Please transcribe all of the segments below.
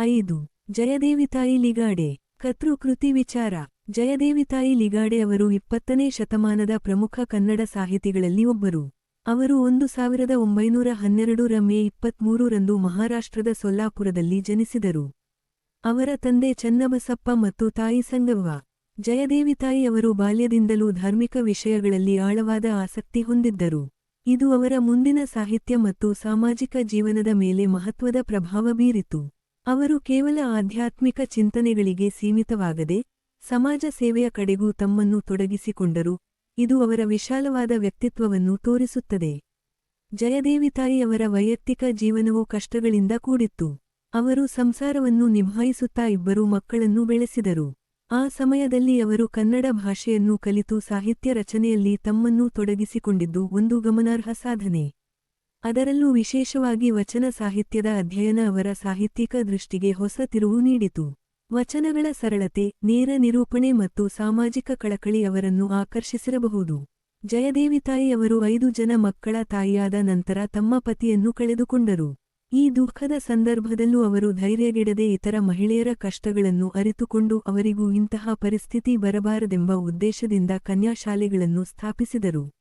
ಐದು. ಜಯದೇವಿತಾಯಿ ಲಿಗಾಡೆ. ಕೃತಿ ವಿಚಾರ. ಜಯದೇವಿತಾಯಿ ಲಿಗಾಡೆ ಅವರು ಇಪ್ಪತ್ತನೇ ಶತಮಾನದ ಪ್ರಮುಖ ಕನ್ನಡ ಸಾಹಿತಿಗಳಲ್ಲಿ ಒಬ್ಬರು. ಅವರು ಒಂದು ಸಾವಿರದ ಒಂಬೈನೂರ ಹನ್ನೆರಡರ ಮೇ ಇಪ್ಪತ್ಮೂರರಂದು ಮಹಾರಾಷ್ಟ್ರದ ಸೊಲ್ಲಾಪುರದಲ್ಲಿ ಜನಿಸಿದರು. ಅವರ ತಂದೆ ಚನ್ನಬಸಪ್ಪ ಮತ್ತು ತಾಯಿ ಸಂಗವ್ವ. ಜಯದೇವಿತಾಯಿ ಅವರು ಬಾಲ್ಯದಿಂದಲೂ ಧಾರ್ಮಿಕ ವಿಷಯಗಳಲ್ಲಿ ಆಳವಾದ ಆಸಕ್ತಿ ಹೊಂದಿದ್ದರು. ಇದು ಅವರ ಮುಂದಿನ ಸಾಹಿತ್ಯ ಮತ್ತು ಸಾಮಾಜಿಕ ಜೀವನದ ಮೇಲೆ ಮಹತ್ವದ ಪ್ರಭಾವ ಬೀರಿತು. ಅವರು ಕೇವಲ ಆಧ್ಯಾತ್ಮಿಕ ಚಿಂತನೆಗಳಿಗೆ ಸೀಮಿತವಾಗದೆ ಸಮಾಜ ಸೇವೆಯ ಕಡೆಗೂ ತಮ್ಮನ್ನು ತೊಡಗಿಸಿಕೊಂಡರು. ಇದು ಅವರ ವಿಶಾಲವಾದ ವ್ಯಕ್ತಿತ್ವವನ್ನು ತೋರಿಸುತ್ತದೆ. ಜಯದೇವಿ ಅವರ ವೈಯಕ್ತಿಕ ಜೀವನವು ಕಷ್ಟಗಳಿಂದ ಕೂಡಿತ್ತು. ಅವರು ಸಂಸಾರವನ್ನು ನಿಭಾಯಿಸುತ್ತಾ ಇಬ್ಬರು ಮಕ್ಕಳನ್ನು ಬೆಳೆಸಿದರು. ಆ ಸಮಯದಲ್ಲಿ ಅವರು ಕನ್ನಡ ಭಾಷೆಯನ್ನು ಕಲಿತು ಸಾಹಿತ್ಯ ರಚನೆಯಲ್ಲಿ ತಮ್ಮನ್ನು ತೊಡಗಿಸಿಕೊಂಡಿದ್ದು ಒಂದು ಗಮನಾರ್ಹ ಸಾಧನೆ. ಅದರಲ್ಲೂ ವಿಶೇಷವಾಗಿ ವಚನ ಸಾಹಿತ್ಯದ ಅಧ್ಯಯನ ಅವರ ಸಾಹಿತ್ಯಿಕ ದೃಷ್ಟಿಗೆ ಹೊಸ ತಿರುವು ನೀಡಿತು. ವಚನಗಳ ಸರಳತೆ, ನೇರ ನಿರೂಪಣೆ ಮತ್ತು ಸಾಮಾಜಿಕ ಕಳಕಳಿ ಅವರನ್ನು ಆಕರ್ಷಿಸಿರಬಹುದು. ಜಯದೇವಿತಾಯಿ ಅವರು ಐದು ಜನ ಮಕ್ಕಳ ತಾಯಿಯಾದ ನಂತರ ತಮ್ಮ ಪತಿಯನ್ನು ಕಳೆದುಕೊಂಡರು. ಈ ದುಃಖದ ಸಂದರ್ಭದಲ್ಲೂ ಅವರು ಧೈರ್ಯಗೆಡದೆ ಇತರ ಮಹಿಳೆಯರ ಕಷ್ಟಗಳನ್ನು ಅರಿತುಕೊಂಡು ಅವರಿಗೂ ಇಂತಹ ಪರಿಸ್ಥಿತಿ ಬರಬಾರದೆಂಬ ಉದ್ದೇಶದಿಂದ ಕನ್ಯಾಶಾಲೆಗಳನ್ನು ಸ್ಥಾಪಿಸಿದರು.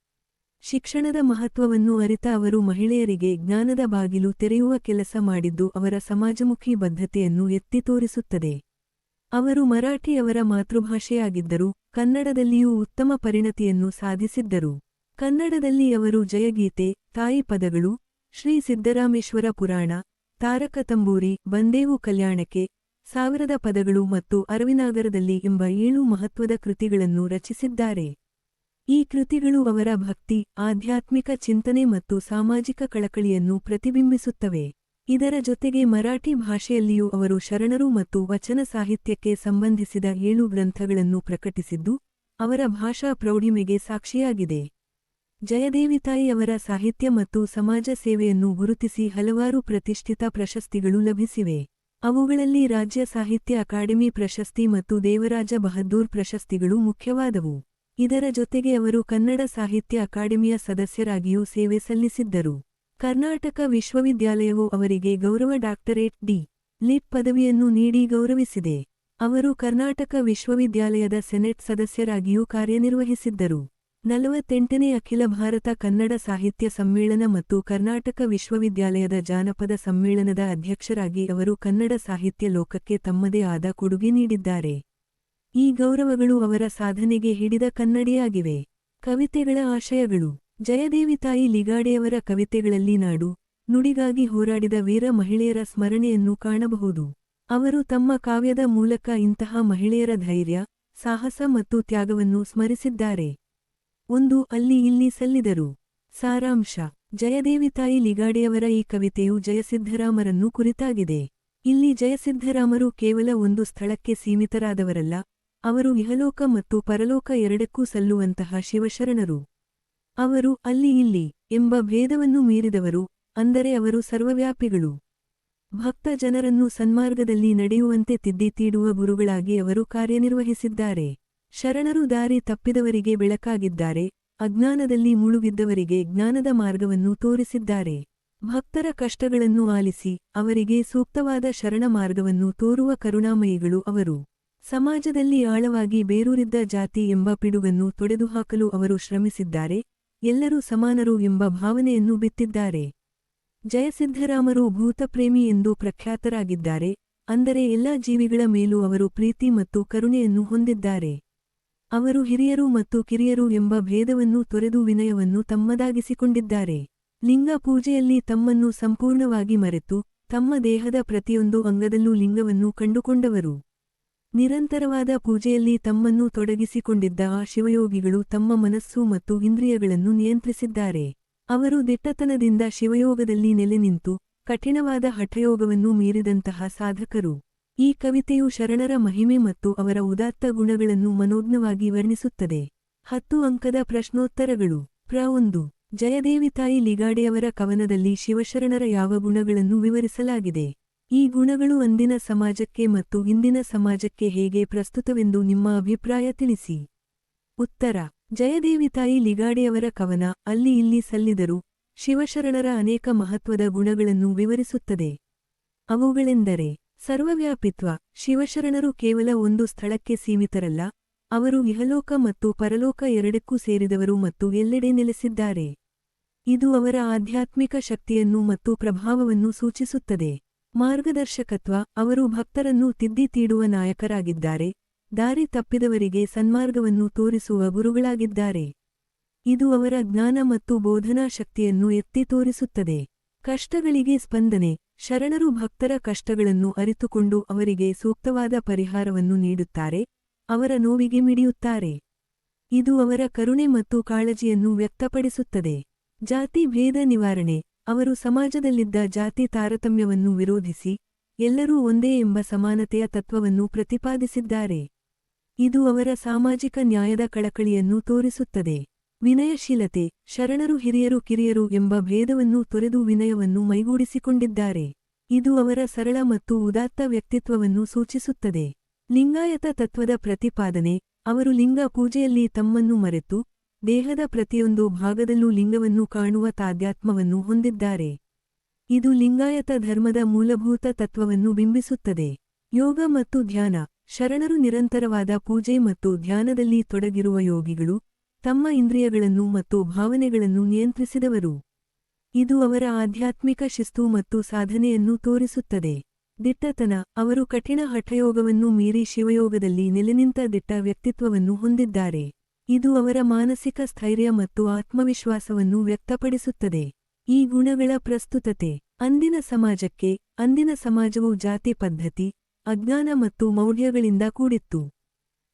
ಶಿಕ್ಷಣದ ಮಹತ್ವವನ್ನು ಅರಿತ ಅವರು ಮಹಿಳೆಯರಿಗೆ ಜ್ಞಾನದ ಬಾಗಿಲು ತೆರೆಯುವ ಕೆಲಸ ಮಾಡಿದ್ದು ಅವರ ಸಮಾಜಮುಖಿ ಬದ್ಧತೆಯನ್ನು ಎತ್ತಿ ತೋರಿಸುತ್ತದೆ. ಅವರು ಮರಾಠಿ ಅವರ ಮಾತೃಭಾಷೆಯಾಗಿದ್ದರು, ಕನ್ನಡದಲ್ಲಿಯೂ ಉತ್ತಮ ಪರಿಣತಿಯನ್ನು ಸಾಧಿಸಿದ್ದರು. ಕನ್ನಡದಲ್ಲಿ ಅವರು ಜಯಗೀತೆ, ತಾಯಿ ಪದಗಳು, ಶ್ರೀ ಸಿದ್ದರಾಮೇಶ್ವರ ಪುರಾಣ, ತಾರಕ ತಂಬೂರಿ, ಬಂದೇವು ಕಲ್ಯಾಣಕ್ಕೆ, ಸಾವಿರದ ಪದಗಳು ಮತ್ತು ಅರವಿನಾಗರದಲ್ಲಿ ಎಂಬ ಏಳು ಮಹತ್ವದ ಕೃತಿಗಳನ್ನು ರಚಿಸಿದ್ದಾರೆ. ಈ ಕೃತಿಗಳು ಅವರ ಭಕ್ತಿ, ಆಧ್ಯಾತ್ಮಿಕ ಚಿಂತನೆ ಮತ್ತು ಸಾಮಾಜಿಕ ಕಳಕಳಿಯನ್ನು ಪ್ರತಿಬಿಂಬಿಸುತ್ತವೆ. ಇದರ ಜೊತೆಗೆ ಮರಾಠಿ ಭಾಷೆಯಲ್ಲಿಯೂ ಅವರು ಶರಣರು ಮತ್ತು ವಚನ ಸಾಹಿತ್ಯಕ್ಕೆ ಸಂಬಂಧಿಸಿದ ಏಳು ಗ್ರಂಥಗಳನ್ನು ಪ್ರಕಟಿಸಿದ್ದು, ಅವರ ಭಾಷಾ ಪ್ರೌಢಿಮೆಗೆ ಸಾಕ್ಷಿಯಾಗಿದೆ. ಜಯದೇವಿತಾಯಿ ಅವರ ಸಾಹಿತ್ಯ ಮತ್ತು ಸಮಾಜ ಸೇವೆಯನ್ನು ಗುರುತಿಸಿ ಹಲವಾರು ಪ್ರತಿಷ್ಠಿತ ಪ್ರಶಸ್ತಿಗಳು ಲಭಿಸಿವೆ. ಅವುಗಳಲ್ಲಿ ರಾಜ್ಯ ಸಾಹಿತ್ಯ ಅಕಾಡೆಮಿ ಪ್ರಶಸ್ತಿ ಮತ್ತು ದೇವರಾಜ ಬಹದ್ದೂರ್ ಪ್ರಶಸ್ತಿಗಳು ಮುಖ್ಯವಾದವು. ಇದರ ಜೊತೆಗೆ ಅವರು ಕನ್ನಡ ಸಾಹಿತ್ಯ ಅಕಾಡೆಮಿಯ ಸದಸ್ಯರಾಗಿಯೂ ಸೇವೆ ಸಲ್ಲಿಸಿದ್ದರು. ಕರ್ನಾಟಕ ವಿಶ್ವವಿದ್ಯಾಲಯವು ಅವರಿಗೆ ಗೌರವ ಡಾಕ್ಟರೇಟ್ ಡಿ. ಲಿಟ್ ಪದವಿಯನ್ನು ನೀಡಿ ಗೌರವಿಸಿದೆ. ಅವರು ಕರ್ನಾಟಕ ವಿಶ್ವವಿದ್ಯಾಲಯದ ಸೆನೆಟ್ ಸದಸ್ಯರಾಗಿಯೂ ಕಾರ್ಯನಿರ್ವಹಿಸಿದ್ದರು. ನಲವತ್ತೆಂಟನೇ ಅಖಿಲ ಭಾರತ ಕನ್ನಡ ಸಾಹಿತ್ಯ ಸಮ್ಮೇಳನ ಮತ್ತು ಕರ್ನಾಟಕ ವಿಶ್ವವಿದ್ಯಾಲಯದ ಜಾನಪದ ಸಮ್ಮೇಳನದ ಅಧ್ಯಕ್ಷರಾಗಿ ಅವರು ಕನ್ನಡ ಸಾಹಿತ್ಯ ಲೋಕಕ್ಕೆ ತಮ್ಮದೇ ಆದ ಕೊಡುಗೆ ನೀಡಿದ್ದಾರೆ. ಈ ಗೌರವಗಳು ಅವರ ಸಾಧನೆಗೆ ಹಿಡಿದ ಕನ್ನಡಿಯಾಗಿವೆ. ಕವಿತೆಗಳ ಆಶಯಗಳು. ಜಯದೇವಿತಾಯಿ ಲಿಗಾಡೆಯವರ ಕವಿತೆಗಳಲ್ಲಿ ನಾಡು, ನುಡಿಗಾಗಿ ಹೋರಾಡಿದ ವೀರ ಮಹಿಳೆಯರ ಸ್ಮರಣೆಯನ್ನು ಕಾಣಬಹುದು. ಅವರು ತಮ್ಮ ಕಾವ್ಯದ ಮೂಲಕ ಇಂತಹ ಮಹಿಳೆಯರ ಧೈರ್ಯ, ಸಾಹಸ ಮತ್ತು ತ್ಯಾಗವನ್ನು ಸ್ಮರಿಸಿದ್ದಾರೆ. ಒಂದು ಅಲ್ಲಿ ಇಲ್ಲಿ ಸಲ್ಲಿದರು. ಸಾರಾಂಶ. ಜಯದೇವಿ ತಾಯಿ ಲಿಗಾಡೆಯವರ ಈ ಕವಿತೆಯು ಜಯಸಿದ್ಧರಾಮರನ್ನು ಕುರಿತಾಗಿದೆ. ಇಲ್ಲಿ ಜಯಸಿದ್ಧರಾಮರು ಕೇವಲ ಒಂದು ಸ್ಥಳಕ್ಕೆ ಸೀಮಿತರಾದವರಲ್ಲ ಅವರು ಇಹಲೋಕ ಮತ್ತು ಪರಲೋಕ ಎರಡಕ್ಕೂ ಸಲ್ಲುವಂತಹ ಶಿವಶರಣರು. ಅವರು, ಅಲ್ಲಿ ಇಲ್ಲಿ, ಎಂಬ ಭೇದವನ್ನು ಮೀರಿದವರು, ಅಂದರೆ ಅವರು ಸರ್ವವ್ಯಾಪಿಗಳು. ಭಕ್ತ ಜನರನ್ನು ಸನ್ಮಾರ್ಗದಲ್ಲಿ ನಡೆಯುವಂತೆ ತಿದ್ದಿ ತೀಡುವ ಗುರುಗಳಾಗಿ ಅವರು ಕಾರ್ಯನಿರ್ವಹಿಸಿದ್ದಾರೆ. ಶರಣರು ದಾರಿ ತಪ್ಪಿದವರಿಗೆ ಬೆಳಕಾಗಿದ್ದಾರೆ, ಅಜ್ಞಾನದಲ್ಲಿ ಮುಳುಗಿದ್ದವರಿಗೆ ಜ್ಞಾನದ ಮಾರ್ಗವನ್ನು ತೋರಿಸಿದ್ದಾರೆ. ಭಕ್ತರ ಕಷ್ಟಗಳನ್ನು ಆಲಿಸಿ, ಅವರಿಗೆ ಸೂಕ್ತವಾದ ಶರಣ ಮಾರ್ಗವನ್ನು ತೋರುವ ಕರುಣಾಮಯಿಗಳು ಅವರು. ಸಮಾಜದಲ್ಲಿ ಆಳವಾಗಿ ಬೇರೂರಿದ್ದ ಜಾತಿ ಎಂಬ ಪಿಡುಗನ್ನು ತೊಡೆದುಹಾಕಲು ಅವರು ಶ್ರಮಿಸಿದ್ದಾರೆ, ಎಲ್ಲರೂ ಸಮಾನರು ಎಂಬ ಭಾವನೆಯನ್ನು ಬಿತ್ತಿದ್ದಾರೆ. ಜಯಸಿದ್ಧರಾಮರು ಭೂತಪ್ರೇಮಿ ಎಂದು ಪ್ರಖ್ಯಾತರಾಗಿದ್ದಾರೆ, ಅಂದರೆ ಎಲ್ಲಾ ಜೀವಿಗಳ ಮೇಲೂ ಅವರು ಪ್ರೀತಿ ಮತ್ತು ಕರುಣೆಯನ್ನು ಹೊಂದಿದ್ದಾರೆ. ಅವರು ಹಿರಿಯರು ಮತ್ತು ಕಿರಿಯರು ಎಂಬ ಭೇದವನ್ನು ತೊರೆದು ವಿನಯವನ್ನು ತಮ್ಮದಾಗಿಸಿಕೊಂಡಿದ್ದಾರೆ. ಲಿಂಗ ಪೂಜೆಯಲ್ಲಿ ತಮ್ಮನ್ನು ಸಂಪೂರ್ಣವಾಗಿ ಮರೆತು, ತಮ್ಮ ದೇಹದ ಪ್ರತಿಯೊಂದು ಅಂಗದಲ್ಲೂ ಲಿಂಗವನ್ನು ಕಂಡುಕೊಂಡವರು. ನಿರಂತರವಾದ ಪೂಜೆಯಲ್ಲಿ ತಮ್ಮನ್ನು ತೊಡಗಿಸಿಕೊಂಡಿದ್ದ ಆ ಶಿವಯೋಗಿಗಳು ತಮ್ಮ ಮನಸ್ಸು ಮತ್ತು ಇಂದ್ರಿಯಗಳನ್ನು ನಿಯಂತ್ರಿಸಿದ್ದಾರೆ. ಅವರು ದಿಟ್ಟತನದಿಂದ ಶಿವಯೋಗದಲ್ಲಿ ನೆಲೆನಿಂತು ಕಠಿಣವಾದ ಹಠಯೋಗವನ್ನು ಮೀರಿದಂತಹ ಸಾಧಕರು. ಈ ಕವಿತೆಯು ಶರಣರ ಮಹಿಮೆ ಮತ್ತು ಅವರ ಉದಾತ್ತ ಗುಣಗಳನ್ನು ಮನೋಜ್ಞವಾಗಿ ವರ್ಣಿಸುತ್ತದೆ. ಹತ್ತು ಅಂಕದ ಪ್ರಶ್ನೋತ್ತರಗಳು. ಪ್ರ ಒಂದು. ಜಯದೇವಿತಾಯಿ ಲಿಗಾಡೆಯವರ ಕವನದಲ್ಲಿ ಶಿವಶರಣರ ಯಾವ ಗುಣಗಳನ್ನು ವಿವರಿಸಲಾಗಿದೆ? ಈ ಗುಣಗಳು ಅಂದಿನ ಸಮಾಜಕ್ಕೆ ಮತ್ತು ಇಂದಿನ ಸಮಾಜಕ್ಕೆ ಹೇಗೆ ಪ್ರಸ್ತುತವೆಂದು ನಿಮ್ಮ ಅಭಿಪ್ರಾಯ ತಿಳಿಸಿ. ಉತ್ತರ, ಜಯದೇವಿ ತಾಯಿ ಲಿಗಾಡೆಯವರ ಕವನ ಅಲ್ಲಿ ಇಲ್ಲಿ ಸಲ್ಲಿದರು ಶಿವಶರಣರ ಅನೇಕ ಮಹತ್ವದ ಗುಣಗಳನ್ನು ವಿವರಿಸುತ್ತದೆ. ಅವುಗಳೆಂದರೆ, ಸರ್ವವ್ಯಾಪಿತ್ವ, ಶಿವಶರಣರು ಕೇವಲ ಒಂದು ಸ್ಥಳಕ್ಕೆ ಸೀಮಿತರಲ್ಲ, ಅವರು ಇಹಲೋಕ ಮತ್ತು ಪರಲೋಕ ಎರಡಕ್ಕೂ ಸೇರಿದವರು ಮತ್ತು ಎಲ್ಲೆಡೆ ನೆಲೆಸಿದ್ದಾರೆ. ಇದು ಅವರ ಆಧ್ಯಾತ್ಮಿಕ ಶಕ್ತಿಯನ್ನು ಮತ್ತು ಪ್ರಭಾವವನ್ನು ಸೂಚಿಸುತ್ತದೆ. ಮಾರ್ಗದರ್ಶಕತ್ವ, ಅವರು ಭಕ್ತರನ್ನು ತಿದ್ದಿ ತೀಡುವ ನಾಯಕರಾಗಿದ್ದಾರೆ. ದಾರಿ ತಪ್ಪಿದವರಿಗೆ ಸನ್ಮಾರ್ಗವನ್ನು ತೋರಿಸುವ ಗುರುಗಳಾಗಿದ್ದಾರೆ. ಇದು ಅವರ ಜ್ಞಾನ ಮತ್ತು ಬೋಧನಾ ಶಕ್ತಿಯನ್ನು ಎತ್ತಿ ತೋರಿಸುತ್ತದೆ. ಕಷ್ಟಗಳಿಗೆ ಸ್ಪಂದನೆ, ಶರಣರು ಭಕ್ತರ ಕಷ್ಟಗಳನ್ನು ಅರಿತುಕೊಂಡು ಅವರಿಗೆ ಸೂಕ್ತವಾದ ಪರಿಹಾರವನ್ನು ನೀಡುತ್ತಾರೆ, ಅವರ ನೋವಿಗೆ ಮಿಡಿಯುತ್ತಾರೆ. ಇದು ಅವರ ಕರುಣೆ ಮತ್ತು ಕಾಳಜಿಯನ್ನು ವ್ಯಕ್ತಪಡಿಸುತ್ತದೆ. ಜಾತಿ ಭೇದ ನಿವಾರಣೆ ಅವರು ಸಮಾಜದಲ್ಲಿದ್ದ ಜಾತಿ ತಾರತಮ್ಯವನ್ನು ವಿರೋಧಿಸಿ, ಎಲ್ಲರೂ ಒಂದೇ ಎಂಬ ಸಮಾನತೆಯ ತತ್ವವನ್ನು ಪ್ರತಿಪಾದಿಸಿದ್ದಾರೆ. ಇದು ಅವರ ಸಾಮಾಜಿಕ ನ್ಯಾಯದ ಕಳಕಳಿಯನ್ನು ತೋರಿಸುತ್ತದೆ. ವಿನಯಶೀಲತೆ, ಶರಣರು ಹಿರಿಯರು ಕಿರಿಯರು ಎಂಬ ಭೇದವನ್ನು ತೊರೆದು ವಿನಯವನ್ನು ಮೈಗೂಡಿಸಿಕೊಂಡಿದ್ದಾರೆ. ಇದು ಅವರ ಸರಳ ಮತ್ತು ಉದಾತ್ತ ವ್ಯಕ್ತಿತ್ವವನ್ನು ಸೂಚಿಸುತ್ತದೆ. ಲಿಂಗಾಯತ ತತ್ವದ ಪ್ರತಿಪಾದನೆ, ಅವರು ಲಿಂಗ ಪೂಜೆಯಲ್ಲಿ ತಮ್ಮನ್ನು ಮರೆತು ದೇಹದ ಪ್ರತಿಯೊಂದು ಭಾಗದಲ್ಲೂ ಲಿಂಗವನ್ನು ಕಾಣುವ ತಾದ್ಯಾತ್ಮವನ್ನು ಹೊಂದಿದ್ದಾರೆ. ಇದು ಲಿಂಗಾಯತ ಧರ್ಮದ ಮೂಲಭೂತ ತತ್ವವನ್ನು ಬಿಂಬಿಸುತ್ತದೆ. ಯೋಗ ಮತ್ತು ಧ್ಯಾನ, ಶರಣರು ನಿರಂತರವಾದ ಪೂಜೆ ಮತ್ತು ಧ್ಯಾನದಲ್ಲಿ ತೊಡಗಿರುವ ಯೋಗಿಗಳು, ತಮ್ಮ ಇಂದ್ರಿಯಗಳನ್ನು ಮತ್ತು ಭಾವನೆಗಳನ್ನು ನಿಯಂತ್ರಿಸಿದವರು. ಇದು ಅವರ ಆಧ್ಯಾತ್ಮಿಕ ಶಿಸ್ತು ಮತ್ತು ಸಾಧನೆಯನ್ನು ತೋರಿಸುತ್ತದೆ. ದಿಟ್ಟತನ, ಅವರು ಕಠಿಣ ಹಠಯೋಗವನ್ನು ಮೀರಿ ಶಿವಯೋಗದಲ್ಲಿ ನೆಲೆನಿಂತ ದಿಟ್ಟ ವ್ಯಕ್ತಿತ್ವವನ್ನು ಹೊಂದಿದ್ದಾರೆ. ಇದು ಅವರ ಮಾನಸಿಕ ಸ್ಥೈರ್ಯ ಮತ್ತು ಆತ್ಮವಿಶ್ವಾಸವನ್ನು ವ್ಯಕ್ತಪಡಿಸುತ್ತದೆ. ಈ ಗುಣಗಳ ಪ್ರಸ್ತುತತೆ, ಅಂದಿನ ಸಮಾಜಕ್ಕೆ, ಅಂದಿನ ಸಮಾಜವು ಜಾತಿ ಪದ್ಧತಿ, ಅಜ್ಞಾನ ಮತ್ತು ಮೌಢ್ಯಗಳಿಂದ ಕೂಡಿತ್ತು.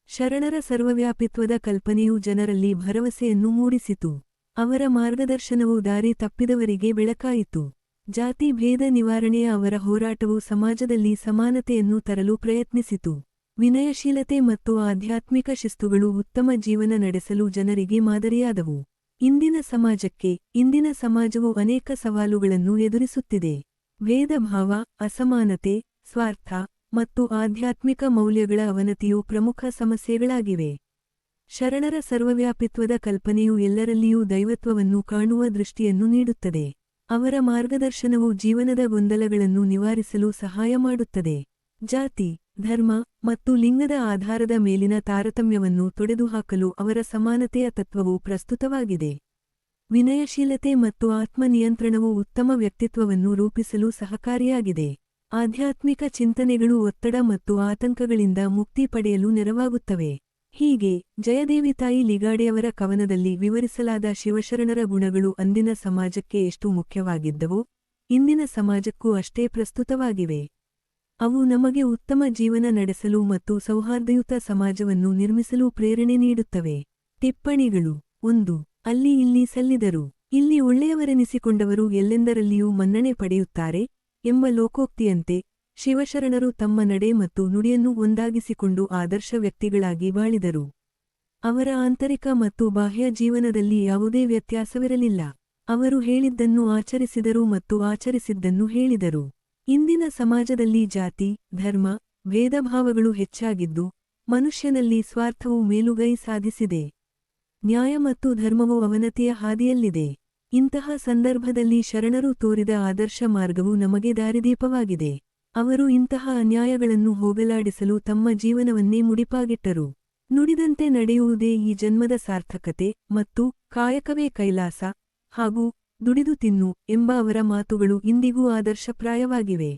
ಶರಣರ ಸರ್ವವ್ಯಾಪಿತ್ವದ ಕಲ್ಪನೆಯು ಜನರಲ್ಲಿ ಭರವಸೆಯನ್ನು ಮೂಡಿಸಿತು. ಅವರ ಮಾರ್ಗದರ್ಶನವು ದಾರಿ ತಪ್ಪಿದವರಿಗೆ ಬೆಳಕಾಯಿತು. ಜಾತಿ ಭೇದ ನಿವಾರಣೆಯ ಅವರ ಹೋರಾಟವು ಸಮಾಜದಲ್ಲಿ ಸಮಾನತೆಯನ್ನು ತರಲು ಪ್ರಯತ್ನಿಸಿತು. ವಿನಯಶೀಲತೆ ಮತ್ತು ಆಧ್ಯಾತ್ಮಿಕ ಶಿಸ್ತುಗಳು ಉತ್ತಮ ಜೀವನ ನಡೆಸಲು ಜನರಿಗೆ ಮಾದರಿಯಾದವು. ಇಂದಿನ ಸಮಾಜಕ್ಕೆ, ಇಂದಿನ ಸಮಾಜವು ಅನೇಕ ಸವಾಲುಗಳನ್ನು ಎದುರಿಸುತ್ತಿದೆ. ವೇದಭಾವ ಅಸಮಾನತೆ, ಸ್ವಾರ್ಥ ಮತ್ತು ಆಧ್ಯಾತ್ಮಿಕ ಮೌಲ್ಯಗಳ ಅವನತಿಯು ಪ್ರಮುಖ ಸಮಸ್ಯೆಗಳಾಗಿವೆ. ಶರಣರ ಸರ್ವವ್ಯಾಪಿತ್ವದ ಕಲ್ಪನೆಯು ಎಲ್ಲರಲ್ಲಿಯೂ ದೈವತ್ವವನ್ನು ಕಾಣುವ ದೃಷ್ಟಿಯನ್ನು ನೀಡುತ್ತದೆ. ಅವರ ಮಾರ್ಗದರ್ಶನವು ಜೀವನದ ಗೊಂದಲಗಳನ್ನು ನಿವಾರಿಸಲು ಸಹಾಯ ಮಾಡುತ್ತದೆ. ಜಾತಿ ಧರ್ಮ ಮತ್ತು ಲಿಂಗದ ಆಧಾರದ ಮೇಲಿನ ತಾರತಮ್ಯವನ್ನು ತೊಡೆದುಹಾಕಲು ಅವರ ಸಮಾನತೆಯ ತತ್ವವು ಪ್ರಸ್ತುತವಾಗಿದೆ. ವಿನಯಶೀಲತೆ ಮತ್ತು ಆತ್ಮನಿಯಂತ್ರಣವು ಉತ್ತಮ ವ್ಯಕ್ತಿತ್ವವನ್ನು ರೂಪಿಸಲು ಸಹಕಾರಿಯಾಗಿದೆ. ಆಧ್ಯಾತ್ಮಿಕ ಚಿಂತನೆಗಳು ಒತ್ತಡ ಮತ್ತು ಆತಂಕಗಳಿಂದ ಮುಕ್ತಿ ಪಡೆಯಲು ನೆರವಾಗುತ್ತವೆ. ಹೀಗೆ, ಜಯದೇವಿ ತಾಯಿ ಲಿಗಾಡೆಯವರ ಕವನದಲ್ಲಿ ವಿವರಿಸಲಾದ ಶಿವಶರಣರ ಗುಣಗಳು ಅಂದಿನ ಸಮಾಜಕ್ಕೆ ಎಷ್ಟು ಮುಖ್ಯವಾಗಿದ್ದವೋ, ಇಂದಿನ ಸಮಾಜಕ್ಕೂ ಅಷ್ಟೇ ಪ್ರಸ್ತುತವಾಗಿವೆ. ಅವು ನಮಗೆ ಉತ್ತಮ ಜೀವನ ನಡೆಸಲು ಮತ್ತು ಸೌಹಾರ್ದಯುತ ಸಮಾಜವನ್ನು ನಿರ್ಮಿಸಲು ಪ್ರೇರಣೆ ನೀಡುತ್ತವೆ. ಟಿಪ್ಪಣಿಗಳು. ಒಂದು. ಅಲ್ಲಿ ಇಲ್ಲಿ ಸಲ್ಲಿದರು. ಇಲ್ಲಿ ಒಳ್ಳೆಯವರೆನಿಸಿಕೊಂಡವರು ಎಲ್ಲೆಂದರಲ್ಲಿಯೂ ಮನ್ನಣೆ ಪಡೆಯುತ್ತಾರೆ ಎಂಬ ಲೋಕೋಕ್ತಿಯಂತೆ ಶಿವಶರಣರು ತಮ್ಮ ನಡೆ ಮತ್ತು ನುಡಿಯನ್ನು ಒಂದಾಗಿಸಿಕೊಂಡು ಆದರ್ಶ ವ್ಯಕ್ತಿಗಳಾಗಿ ಬಾಳಿದರು. ಅವರ ಆಂತರಿಕ ಮತ್ತು ಬಾಹ್ಯ ಜೀವನದಲ್ಲಿ ಯಾವುದೇ ವ್ಯತ್ಯಾಸವಿರಲಿಲ್ಲ. ಅವರು ಹೇಳಿದ್ದನ್ನು ಆಚರಿಸಿದರು ಮತ್ತು ಆಚರಿಸಿದ್ದನ್ನು ಹೇಳಿದರು. ಇಂದಿನ ಸಮಾಜದಲ್ಲಿ ಜಾತಿ, ಧರ್ಮ, ಭೇದಭಾವಗಳು ಹೆಚ್ಚಾಗಿದ್ದು, ಮನುಷ್ಯನಲ್ಲಿ ಸ್ವಾರ್ಥವು ಮೇಲುಗೈ ಸಾಧಿಸಿದೆ. ನ್ಯಾಯ ಮತ್ತು ಧರ್ಮವು ಅವನತಿಯ ಹಾದಿಯಲ್ಲಿದೆ. ಇಂತಹ ಸಂದರ್ಭದಲ್ಲಿ ಶರಣರು ತೋರಿದ ಆದರ್ಶ ಮಾರ್ಗವು ನಮಗೆ ದಾರಿದೀಪವಾಗಿದೆ. ಅವರು ಇಂತಹ ಅನ್ಯಾಯಗಳನ್ನು ಹೋಗಲಾಡಿಸಲು ತಮ್ಮ ಜೀವನವನ್ನೇ ಮುಡಿಪಾಗಿಟ್ಟರು. ನುಡಿದಂತೆ ನಡೆಯುವುದೇ ಈ ಜನ್ಮದ ಸಾರ್ಥಕತೆ ಮತ್ತು ಕಾಯಕವೇ ಕೈಲಾಸ ಹಾಗೂ ದುಡಿದು ತಿನ್ನು ಎಂಬ ಅವರ ಮಾತುಗಳು ಇಂದಿಗೂ ಆದರ್ಶಪ್ರಾಯವಾಗಿವೆ.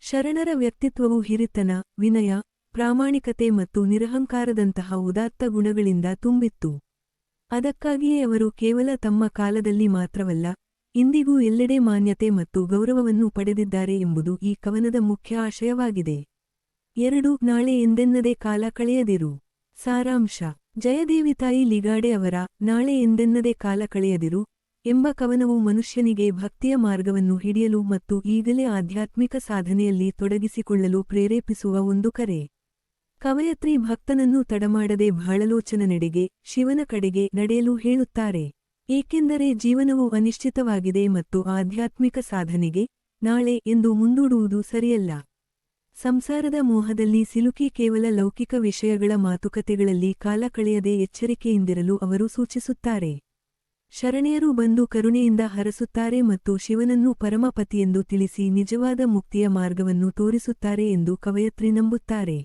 ಶರಣರ ವ್ಯಕ್ತಿತ್ವವು ಹಿರಿತನ, ವಿನಯ, ಪ್ರಾಮಾಣಿಕತೆ ಮತ್ತು ನಿರಹಂಕಾರದಂತಹ ಉದಾತ್ತ ಗುಣಗಳಿಂದ ತುಂಬಿತ್ತು. ಅದಕ್ಕಾಗಿಯೇ ಅವರು ಕೇವಲ ತಮ್ಮ ಕಾಲದಲ್ಲಿ ಮಾತ್ರವಲ್ಲ, ಇಂದಿಗೂ ಎಲ್ಲೆಡೆ ಮಾನ್ಯತೆ ಮತ್ತು ಗೌರವವನ್ನು ಪಡೆದಿದ್ದಾರೆ ಎಂಬುದು ಈ ಕವನದ ಮುಖ್ಯ ಆಶಯವಾಗಿದೆ. ಎರಡು, ನಾಳೆ ಎಂದೆನ್ನದೇ ಕಾಲ ಕಳೆಯದಿರು. ಸಾರಾಂಶ ಜಯದೇವಿತಾಯಿ ಲಿಗಾಡೆ ಅವರ ನಾಳೆ ಎಂದೆನ್ನದೇ ಕಾಲ ಕಳೆಯದಿರು ಎಂಬ ಕವನವು ಮನುಷ್ಯನಿಗೆ ಭಕ್ತಿಯ ಮಾರ್ಗವನ್ನು ಹಿಡಿಯಲು ಮತ್ತು ಈಗಲೇ ಆಧ್ಯಾತ್ಮಿಕ ಸಾಧನೆಯಲ್ಲಿ ತೊಡಗಿಸಿಕೊಳ್ಳಲು ಪ್ರೇರೇಪಿಸುವ ಒಂದು ಕರೆ. ಕವಯತ್ರಿ ಭಕ್ತನನ್ನು ತಡಮಾಡದೆ ಬಹಳಲೋಚನ ನಡೆಗೆ ಶಿವನ ಕಡೆಗೆ ನಡೆಯಲು ಹೇಳುತ್ತಾರೆ. ಏಕೆಂದರೆ ಜೀವನವು ಅನಿಶ್ಚಿತವಾಗಿದೆ ಮತ್ತು ಆಧ್ಯಾತ್ಮಿಕ ಸಾಧನೆಗೆ ನಾಳೆ ಎಂದು ಮುಂದೂಡುವುದು ಸರಿಯಲ್ಲ. ಸಂಸಾರದ ಮೋಹದಲ್ಲಿ ಸಿಲುಕಿ ಕೇವಲ ಲೌಕಿಕ ವಿಷಯಗಳ ಮಾತುಕತೆಗಳಲ್ಲಿ ಕಾಲ ಕಳೆಯದೆ ಎಚ್ಚರಿಕೆಯಿಂದಿರಲು ಅವರು ಸೂಚಿಸುತ್ತಾರೆ. ಶರಣೆಯರು ಬಂದು ಕರುಣೆಯಿಂದ ಹರಸುತ್ತಾರೆ ಮತ್ತು ಶಿವನನ್ನು ಪರಮಪತಿಯೆಂದು ತಿಳಿಸಿ ನಿಜವಾದ ಮುಕ್ತಿಯ ಮಾರ್ಗವನ್ನು ತೋರಿಸುತ್ತಾರೆ ಎಂದು ಕವಯತ್ರಿ ನಂಬುತ್ತಾರೆ.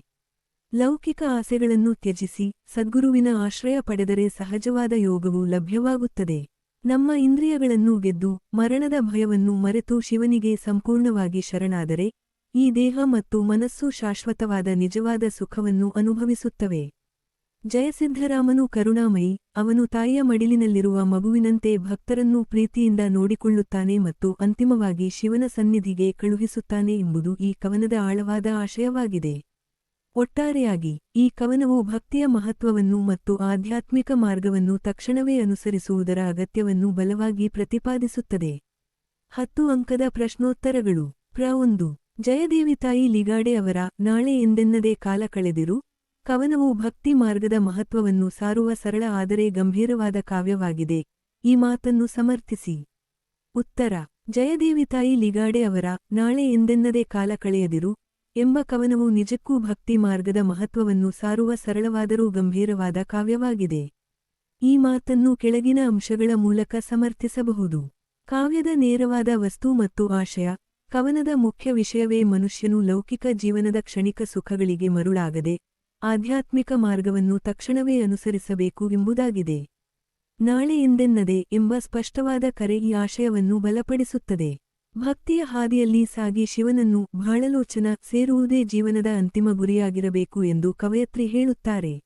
ಲೌಕಿಕ ಆಸೆಗಳನ್ನು ತ್ಯಜಿಸಿ ಸದ್ಗುರುವಿನ ಆಶ್ರಯ ಪಡೆದರೆ ಸಹಜವಾದ ಯೋಗವು ಲಭ್ಯವಾಗುತ್ತದೆ. ನಮ್ಮ ಇಂದ್ರಿಯಗಳನ್ನು ಗೆದ್ದು ಮರಣದ ಭಯವನ್ನು ಮರೆತು ಶಿವನಿಗೆ ಸಂಪೂರ್ಣವಾಗಿ ಶರಣಾದರೆ ಈ ದೇಹ ಮತ್ತು ಮನಸ್ಸು ಶಾಶ್ವತವಾದ ನಿಜವಾದ ಸುಖವನ್ನು ಅನುಭವಿಸುತ್ತವೆ. ಜಯಸಿದ್ಧರಾಮನು ಕರುಣಾಮಯಿ, ಅವನು ತಾಯಿಯ ಮಡಿಲಿನಲ್ಲಿರುವ ಮಗುವಿನಂತೆ ಭಕ್ತರನ್ನು ಪ್ರೀತಿಯಿಂದ ನೋಡಿಕೊಳ್ಳುತ್ತಾನೆ ಮತ್ತು ಅಂತಿಮವಾಗಿ ಶಿವನ ಸನ್ನಿಧಿಗೆ ಕಳುಹಿಸುತ್ತಾನೆ ಎಂಬುದು ಈ ಕವನದ ಆಳವಾದ ಆಶಯವಾಗಿದೆ. ಒಟ್ಟಾರೆಯಾಗಿ, ಈ ಕವನವು ಭಕ್ತಿಯ ಮಹತ್ವವನ್ನು ಮತ್ತು ಆಧ್ಯಾತ್ಮಿಕ ಮಾರ್ಗವನ್ನು ತಕ್ಷಣವೇ ಅನುಸರಿಸುವುದರ ಅಗತ್ಯವನ್ನು ಬಲವಾಗಿ ಪ್ರತಿಪಾದಿಸುತ್ತದೆ. ಹತ್ತು ಅಂಕದ ಪ್ರಶ್ನೋತ್ತರಗಳು. ಪ್ರ ಒಂದು. ಜಯದೇವಿ ತಾಯಿ ಲಿಗಾಡೆ ಅವರ ನಾಳೆ ಎಂದೆನ್ನದೇ ಕಾಲ ಕಳೆದಿರು. ಕವನವು ಭಕ್ತಿ ಮಾರ್ಗದ ಮಹತ್ವವನ್ನು ಸಾರುವ ಸರಳ ಆದರೆ ಗಂಭೀರವಾದ ಕಾವ್ಯವಾಗಿದೆ. ಈ ಮಾತನ್ನು ಸಮರ್ಥಿಸಿ. ಉತ್ತರ. ಜಯದೇವಿ ತಾಯಿ ಲಿಗಾಡೆ ಅವರ ನಾಳೆ ಎಂದೆನ್ನದೇ ಕಾಲ ಕಳೆಯದಿರು ಎಂಬ ಕವನವು ನಿಜಕ್ಕೂ ಭಕ್ತಿ ಮಾರ್ಗದ ಮಹತ್ವವನ್ನು ಸಾರುವ ಸರಳವಾದರೂ ಗಂಭೀರವಾದ ಕಾವ್ಯವಾಗಿದೆ. ಈ ಮಾತನ್ನು ಕೆಳಗಿನ ಅಂಶಗಳ ಮೂಲಕ ಸಮರ್ಥಿಸಬಹುದು. ಕಾವ್ಯದ ನೇರವಾದ ವಸ್ತು ಮತ್ತು ಆಶಯ, ಕವನದ ಮುಖ್ಯ ವಿಷಯವೇ ಮನುಷ್ಯನು ಲೌಕಿಕ ಜೀವನದ ಕ್ಷಣಿಕ ಸುಖಗಳಿಗೆ ಮರುಳಾಗದೆ ಆಧ್ಯಾತ್ಮಿಕ ಮಾರ್ಗವನ್ನು ತಕ್ಷಣವೇ ಅನುಸರಿಸಬೇಕು ಎಂಬುದಾಗಿದೆ. ನಾಳೆ ಎಂದೆನ್ನದೆ ಎಂಬ ಸ್ಪಷ್ಟವಾದ ಕರೆ ಈ ಆಶಯವನ್ನು ಬಲಪಡಿಸುತ್ತದೆ. ಭಕ್ತಿಯ ಹಾದಿಯಲ್ಲಿ ಸಾಗಿ ಶಿವನನ್ನು ಬಾಳಲೋಚನ ಸೇರುವುದೇ ಜೀವನದ ಅಂತಿಮ ಗುರಿಯಾಗಿರಬೇಕು ಎಂದು ಕವಯತ್ರಿ ಹೇಳುತ್ತಾರೆ.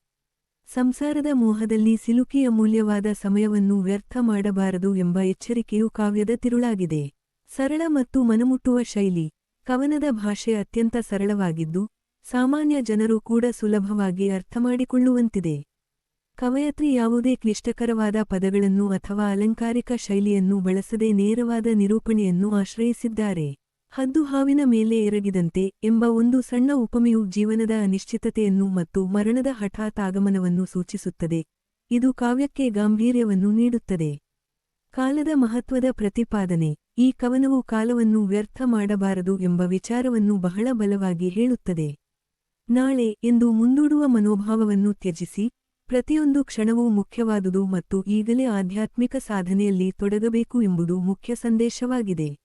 ಸಂಸಾರದ ಮೋಹದಲ್ಲಿ ಸಿಲುಕಿ ಅಮೂಲ್ಯವಾದ ಸಮಯವನ್ನು ವ್ಯರ್ಥ ಮಾಡಬಾರದು ಎಂಬ ಎಚ್ಚರಿಕೆಯು ಕಾವ್ಯದ ತಿರುಳಾಗಿದೆ. ಸರಳ ಮತ್ತು ಮನಮುಟ್ಟುವ ಶೈಲಿ, ಕವನದ ಭಾಷೆ ಅತ್ಯಂತ ಸರಳವಾಗಿದ್ದು ಸಾಮಾನ್ಯ ಜನರು ಕೂಡ ಸುಲಭವಾಗಿ ಅರ್ಥಮಾಡಿಕೊಳ್ಳುವಂತಿದೆ. ಕವಯತ್ರಿ ಯಾವುದೇ ಕ್ಲಿಷ್ಟಕರವಾದ ಪದಗಳನ್ನು ಅಥವಾ ಅಲಂಕಾರಿಕ ಶೈಲಿಯನ್ನು ಬಳಸದೆ ನೇರವಾದ ನಿರೂಪಣೆಯನ್ನು ಆಶ್ರಯಿಸಿದ್ದಾರೆ. ಹದ್ದು ಹಾವಿನ ಮೇಲೆ ಎರಗಿದಂತೆ ಎಂಬ ಒಂದು ಸಣ್ಣ ಉಪಮೆಯು ಜೀವನದ ಅನಿಶ್ಚಿತತೆಯನ್ನು ಮತ್ತು ಮರಣದ ಹಠಾತ್ ಆಗಮನವನ್ನು ಸೂಚಿಸುತ್ತದೆ. ಇದು ಕಾವ್ಯಕ್ಕೆ ಗಾಂಭೀರ್ಯವನ್ನು ನೀಡುತ್ತದೆ. ಕಾಲದ ಮಹತ್ವದ ಪ್ರತಿಪಾದನೆ, ಈ ಕವನವು ಕಾಲವನ್ನು ವ್ಯರ್ಥ ಮಾಡಬಾರದು ಎಂಬ ವಿಚಾರವನ್ನು ಬಹಳ ಬಲವಾಗಿ ಹೇಳುತ್ತದೆ. ನಾಳೆ ಎಂದು ಮುಂದೂಡುವ ಮನೋಭಾವವನ್ನು ತ್ಯಜಿಸಿ, ಪ್ರತಿಯೊಂದು ಕ್ಷಣವೂ ಮುಖ್ಯವಾದುದು ಮತ್ತು ಈಗಲೇ ಆಧ್ಯಾತ್ಮಿಕ ಸಾಧನೆಯಲ್ಲಿ ತೊಡಗಬೇಕು ಎಂಬುದು ಮುಖ್ಯ ಸಂದೇಶವಾಗಿದೆ.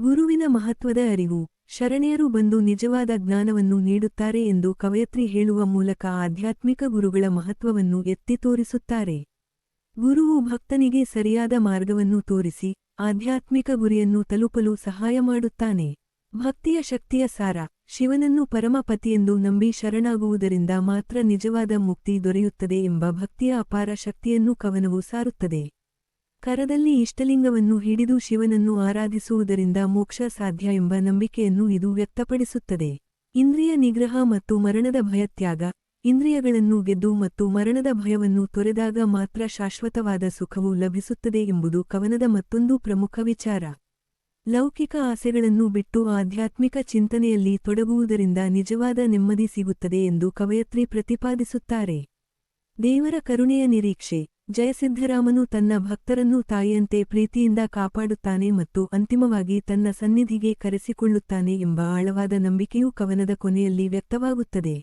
ಗುರುವಿನ ಮಹತ್ವದ ಅರಿವು, ಶರಣೆಯರು ಬಂದು ನಿಜವಾದ ಜ್ಞಾನವನ್ನು ನೀಡುತ್ತಾರೆ ಎಂದು ಕವಯತ್ರಿ ಹೇಳುವ ಮೂಲಕ ಆಧ್ಯಾತ್ಮಿಕ ಗುರುಗಳ ಮಹತ್ವವನ್ನು ಎತ್ತಿ ತೋರಿಸುತ್ತಾರೆ. ಗುರುವು ಭಕ್ತನಿಗೆ ಸರಿಯಾದ ಮಾರ್ಗವನ್ನು ತೋರಿಸಿ, ಆಧ್ಯಾತ್ಮಿಕ ಗುರಿಯನ್ನು ತಲುಪಲು ಸಹಾಯ ಮಾಡುತ್ತಾನೆ. ಭಕ್ತಿಯ ಶಕ್ತಿಯ ಸಾರ ಶಿವನನ್ನು ಪರಮಪತಿಯೆಂದು ನಂಬಿ ಶರಣಾಗುವುದರಿಂದ ಮಾತ್ರ ನಿಜವಾದ ಮುಕ್ತಿ ದೊರೆಯುತ್ತದೆ ಎಂಬ ಭಕ್ತಿಯ ಅಪಾರ ಶಕ್ತಿಯನ್ನು ಕವನವು ಸಾರುತ್ತದೆ. ಕರದಲ್ಲಿ ಇಷ್ಟಲಿಂಗವನ್ನು ಹಿಡಿದು ಶಿವನನ್ನು ಆರಾಧಿಸುವುದರಿಂದ ಮೋಕ್ಷ ಸಾಧ್ಯ ಎಂಬ ನಂಬಿಕೆಯನ್ನು ಇದು ವ್ಯಕ್ತಪಡಿಸುತ್ತದೆ. ಇಂದ್ರಿಯ ನಿಗ್ರಹ ಮತ್ತು ಮರಣದ ಭಯತ್ಯಾಗ ಇಂದ್ರಿಯಗಳನ್ನು ಗೆದ್ದು ಮತ್ತು ಮರಣದ ಭಯವನ್ನು ತೊರೆದಾಗ ಮಾತ್ರ ಶಾಶ್ವತವಾದ ಸುಖವು ಲಭಿಸುತ್ತದೆ ಎಂಬುದು ಕವನದ ಮತ್ತೊಂದು ಪ್ರಮುಖ ವಿಚಾರ. ಲೌಕಿಕ ಆಸೆಗಳನ್ನು ಬಿಟ್ಟು ಆಧ್ಯಾತ್ಮಿಕ ಚಿಂತನೆಯಲ್ಲಿ ತೊಡಗುವುದರಿಂದ ನಿಜವಾದ ನೆಮ್ಮದಿ ಸಿಗುತ್ತದೆ ಎಂದು ಕವಯತ್ರಿ ಪ್ರತಿಪಾದಿಸುತ್ತಾರೆ. ದೇವರ ಕರುಣೆಯ ನಿರೀಕ್ಷೆ, ಜಯಸಿದ್ಧರಾಮನು ತನ್ನ ಭಕ್ತರನ್ನು ತಾಯಿಯಂತೆ ಪ್ರೀತಿಯಿಂದ ಕಾಪಾಡುತ್ತಾನೆ ಮತ್ತು ಅಂತಿಮವಾಗಿ ತನ್ನ ಸನ್ನಿಧಿಗೆ ಕರೆಸಿಕೊಳ್ಳುತ್ತಾನೆ ಎಂಬ ಆಳವಾದ ನಂಬಿಕೆಯೂ ಕವನದ ಕೊನೆಯಲ್ಲಿ ವ್ಯಕ್ತವಾಗುತ್ತದೆ.